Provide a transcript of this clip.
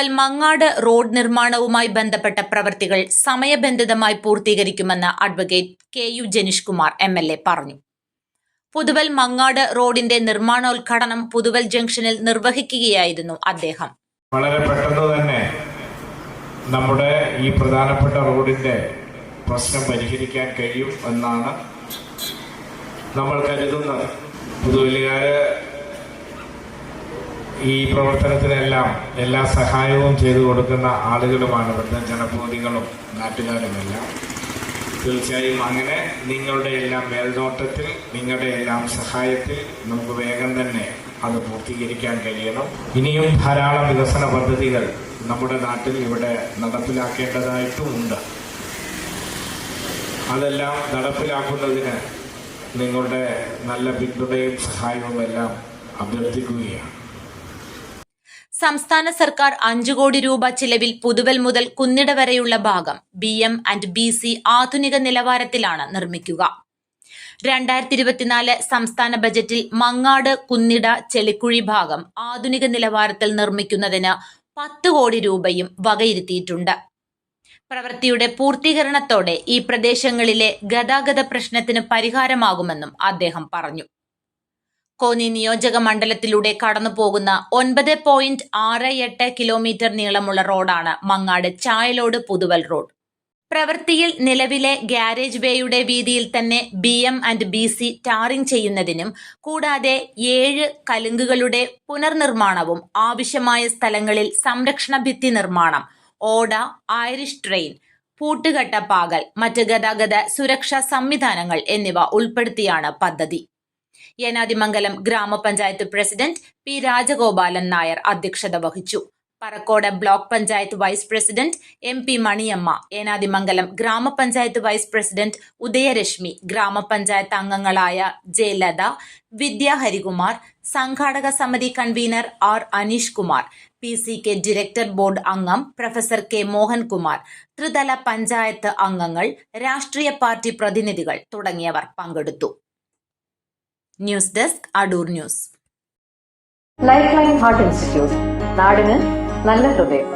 Mangad road നിർമ്മാണവുമായി ബന്ധപ്പെട്ട പ്രവൃത്തികൾ സമയബന്ധിതമായി പൂർത്തീകരിക്കുമെന്ന് advocate K U Janeesh Kumar M L A പറഞ്ഞു. പുതുവൽ മങ്ങാട് റോഡിന്റെ നിർമ്മാണോദ്ഘാടനം പുതുവൽ ജംഗ്ഷനിൽ നിർവഹിക്കുകയായിരുന്നു അദ്ദേഹം. വളരെ പെട്ടെന്ന് തന്നെ നമ്മുടെ ഈ പ്രധാനപ്പെട്ട റോഡിന്റെ പ്രശ്നം പരിഹരിക്കാൻ കഴിയും എന്നാണ് നമ്മൾ കരുതുന്നത്. പുതുവല്ലുകാര് ഈ പ്രവർത്തനത്തിനെല്ലാം എല്ലാ സഹായവും ചെയ്തു കൊടുക്കുന്ന ആളുകളുമാണ് ഇവിടുത്തെ ജനപ്രതിനിധികളും നാട്ടുകാരുമെല്ലാം. തീർച്ചയായും അങ്ങനെ നിങ്ങളുടെ എല്ലാം മേൽനോട്ടത്തിൽ നിങ്ങളുടെ എല്ലാം സഹായത്തിൽ നമുക്ക് വേഗം തന്നെ അത് പൂർത്തീകരിക്കാൻ കഴിയണം. ഇനിയും ധാരാളം വികസന പദ്ധതികൾ നമ്മുടെ നാട്ടിൽ ഇവിടെ നടപ്പിലാക്കേണ്ടതായിട്ടും ഉണ്ട്. അതെല്ലാം നടപ്പിലാക്കുന്നതിന് നിങ്ങളുടെ നല്ല പിന്തുണയും സഹായവും എല്ലാം അഭ്യർത്ഥിക്കുകയാണ്. സംസ്ഥാന സർക്കാർ അഞ്ചു കോടി രൂപ ചിലവിൽ പുതുവൽ മുതൽ കുന്നിട വരെയുള്ള ഭാഗം B M and B C ആധുനിക നിലവാരത്തിലാണ് നിർമ്മിക്കുക. രണ്ടായിരത്തി ഇരുപത്തിനാല് സംസ്ഥാന ബജറ്റിൽ മങ്ങാട് കുന്നിട ചെളിക്കുഴി ഭാഗം ആധുനിക നിലവാരത്തിൽ നിർമ്മിക്കുന്നതിന് പത്ത് കോടി രൂപയും വകയിരുത്തിയിട്ടുണ്ട്. പ്രവൃത്തിയുടെ പൂർത്തീകരണത്തോടെ ഈ പ്രദേശങ്ങളിലെ ഗതാഗത പ്രശ്നത്തിന് പരിഹാരമാകുമെന്നും അദ്ദേഹം പറഞ്ഞു. കോന്നി നിയോജക മണ്ഡലത്തിലൂടെ കടന്നു പോകുന്ന ഒൻപത് പോയിന്റ് ആറ് എട്ട് കിലോമീറ്റർ നീളമുള്ള റോഡാണ് മങ്ങാട് ചായലോട് പുതുവൽ റോഡ്. പ്രവൃത്തിയിൽ നിലവിലെ ഗ്യാരേജ് വേയുടെ വീതിയിൽ തന്നെ B M and B C tarring ചെയ്യുന്നതിനും കൂടാതെ ഏഴ് കലുങ്കുകളുടെ പുനർനിർമ്മാണവും ആവശ്യമായ സ്ഥലങ്ങളിൽ സംരക്ഷണ ഭിത്തി നിർമ്മാണം ഓട ഐറിഷ് ട്രെയിൻ പൂട്ടുകെട്ട പാകൽ മറ്റ് ഗതാഗത സുരക്ഷാ സംവിധാനങ്ങൾ എന്നിവ ഉൾപ്പെടുത്തിയാണ് പദ്ധതി. ഏനാദിമംഗലം ഗ്രാമപഞ്ചായത്ത് പ്രസിഡന്റ് പി രാജഗോപാലൻ നായർ അധ്യക്ഷത വഹിച്ചു. Parakode block panchayat vice president M P Maniyamma Enathimangalam ഗ്രാമപഞ്ചായത്ത് വൈസ് പ്രസിഡന്റ് ഉദയരശ്മി ഗ്രാമപഞ്ചായത്ത് അംഗങ്ങളായ ജെ ലത ഹരികുമാർ സംഘാടക സമിതി convener R Aneesh Kumar P C K director board അംഗം പ്രൊഫസർ കെ മോഹൻകുമാർ ത്രിതല പഞ്ചായത്ത് അംഗങ്ങൾ രാഷ്ട്രീയ പാർട്ടി പ്രതിനിധികൾ തുടങ്ങിയവർ പങ്കെടുത്തു. News desk Adoor news. Life line heart institute നാടിന് നല്ല ഹൃദയം.